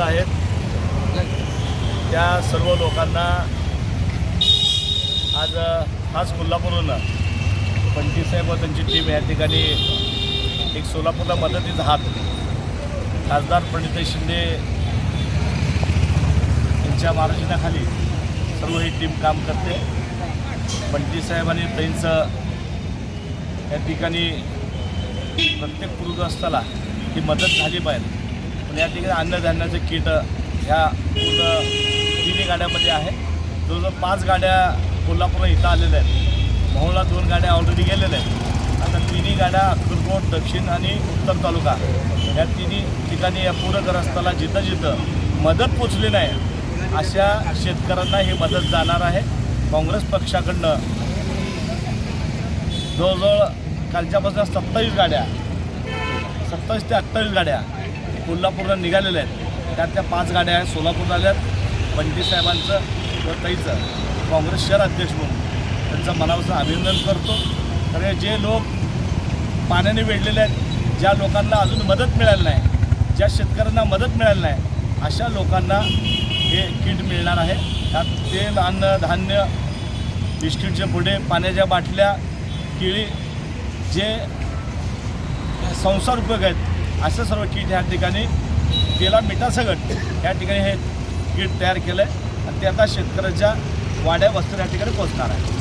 आहेत त्या सर्व लोकांना आज खास कोल्हापूरहून पंचवीसाहेब व त्यांची टीम या ठिकाणी एक सोलापूरला मदतीचा हात खासदार पंडित शिंदे यांच्या मार्गदर्शनाखाली सर्व ही टीम काम करते. पंडितसाहेब आणि त्यांचं या ठिकाणी प्रत्येक पूरग्रस्ताला ही मदत झाली पाहिजे. पण या ठिकाणी अन्नधान्याचं किट ह्या पूर्ण तिन्ही गाड्यामध्ये आहे. जवळजवळ पाच गाड्या कोल्हापूर इथं आलेल्या आहेत. मोहला दोन गाड्या ऑलरेडी गेलेल्या आहेत. आता तिन्ही गाड्या अक्कलकोट दक्षिण आणि उत्तर तालुका. या तिन्ही ठिकाणी या पूरग्रस्ताला जिथं जिथं मदत पोचली नाही अशा शेतकऱ्यांना ही मदत जाणार आहे. काँग्रेस पक्षाकडनं जवळजवळ कालच्यापासून सत्तावीस गाड्या सत्तावीस ते अठ्ठावीस गाड्या कोल्हापूरला निघालेल्या आहेत. त्यातल्या पाच गाड्या आहेत. सोलापूरला आल्यात पंडित साहेबांचं व ताईचं. काँग्रेस शहर अध्यक्ष म्हणून. त्यांचं मनापासून अभिनंदन करतो. तर जे लोक पाण्याने वेढलेले आहेत ज्या लोकांना अजून मदत मिळाली नाही ज्या शेतकऱ्यांना मदत मिळाली नाही अशा लोकांना हे किट मिळणार आहे. त्यात तेल अन्न धान्य बिस्किटचे पुढे पाण्याच्या बाटल्या केळी जे संसार उपयोग आहेत असं सर्व किट ह्या ठिकाणी तेला मिठासगट या ठिकाणी हे किट तयार केलं आहे आणि ते आता शेतकऱ्याच्या वाड्या वस्तू या ठिकाणी पोचणार आहे.